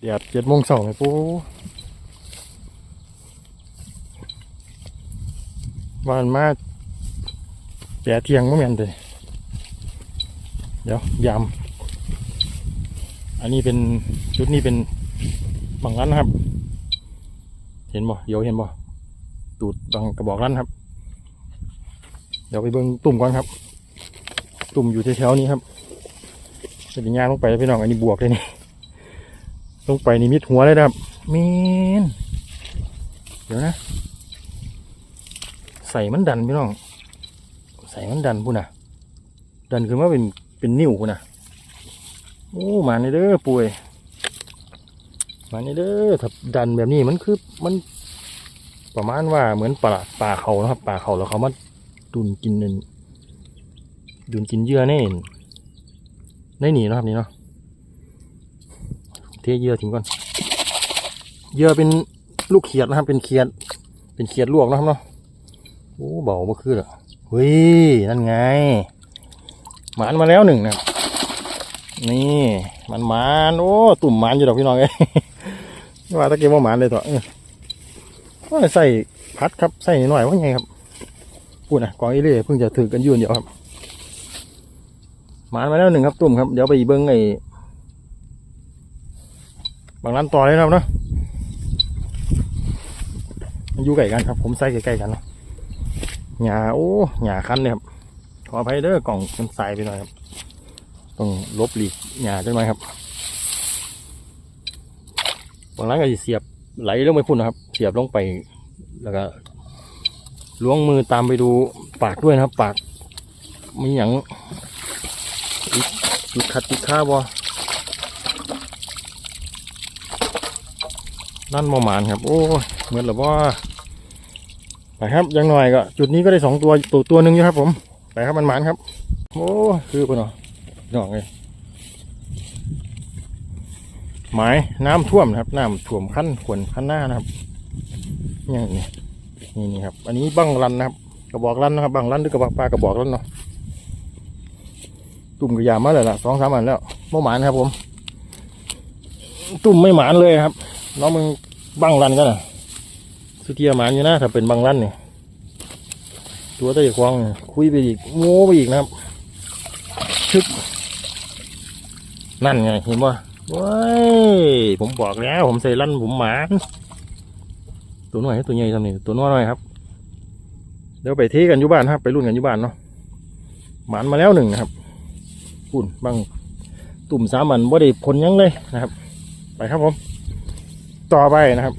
เดี๋ยวเจ็ดโมงสองเลยปูวานมาแก่เทียงเมื่อแม่นเลยเดี๋ยวยำอันนี้เป็นชุดนี้เป็นบางร้านนะครับ เห็นบ่เดี๋ยวเห็นบ่ตูดบางกระบอกร้านครับ เดี๋ยวไปเบิ่งตุ่มก่อนครับ ตุ่มอยู่แถวๆนี้ครับเป็นยางลงไปพี่น้องอันนี้บวกเลยนี่ ลงไปนี่มิดหัวเลยนะครับเมนเดี๋ยวนะ ใส่มันดันพี่น้อง ใส่มันดันพูดนะดันคือว่าเป็นเป็นนิ้วพูดนะโอ้มาในเด้อป่วย มาในเด้อถ้าดันแบบนี้มันคือมันประมาณว่าเหมือนปลาปลาเขานะครับปลาเขาแล้วเขามาดุนกินนึนดุนกินเหยื่อแน่นได้หนีเนาะครับนี่เนาะเทเยื่อทิ้งก่อนเยื่อเป็นลูกเขียดนะครับ เป็นเขียด เป็นเขียดลวกนะครับเนาะโอ้เบาบ่คือเหรอเฮ้ยนั่นไงหมานมาแล้วหนึ่งนะนี่มันหมานโอ้ตุ่มหมานอยู่ดอกพี่น้องเอ้ยว่าตะเกียบว่าหมานเลยต่อเออว่าใส่พัดครับใส่หน่อยว่าไงครับพูดนะกองอีเล่เพิ่งจะถือกันยืนเดียวครับหมานมาแล้วหนึ่งครับตุ่มครับเดี๋ยวไปเบิ้งไอ้ บางร้านต่อเลยนะครับเนาะมันอยู่ใกล้กันครับ ผมใส่ใกล้ๆกันเนาะหญ้าโอ้หญ้าคันเลยครับขออภัยเด้อกล่องมันใสายไปหน่อยครับต้องลบหลีกหญ้าจังหน่อยครับบางร้านก็จะเสียบไหลลงไปพุ่นนะครับ เสียบลงไปแล้วก็ล้วงมือตามไปดูปากด้วยนะครับ ปากมีอย่างอีกจุดขัดจุดค่าวบ่ นั่นมอหมานครับ โอ้เหมือนแบบว่าไปครับยังหน่อยก็ จุดนี้ก็ได้สองตัวตัวตัวหนึ่งอยู่ครับ ผมไปครับมันหมานครับ โอ้คือปะเนาะดอกเลยหมายน้ำท่วมนะครับน้ำท่วมขั้นขวนขั้นหน้านะครับอย่างนี้นี่นี่ครับ อันนี้บังรันนะครับ กระบอกรันนะครับบังรันหรือกระบอกปลากระบอกรันเนาะตุ่มกระยามาเลยล่ะสองสามอันแล้วมหมานครับ ผม ตุ่มไม่หมานเลยครับ น้องมึงบังรันกันนะสุเทียหมานอยู่นะถ้าเป็นบังรันเนี่ยตัวตะยควงคุยไปอีกโม้ไปอีกนะครับชึกนั่นไงเห็นป่ะว้ายผมบอกแล้วผมใส่รันผมหมานตัวน้อยให้ตัวใหญ่ทำนี่ตัวน้อยหน่อยครับ เดี๋ยวไปเทกันอยู่บ้านครับ ไปรุ่นกันอยู่บ้านเนาะหมานมาแล้วหนึ่งนะครับปุ่นบังตุ่มสามันบ่ได้ผลยังเลยนะครับ ไปครับผม ต่อไปนะครับ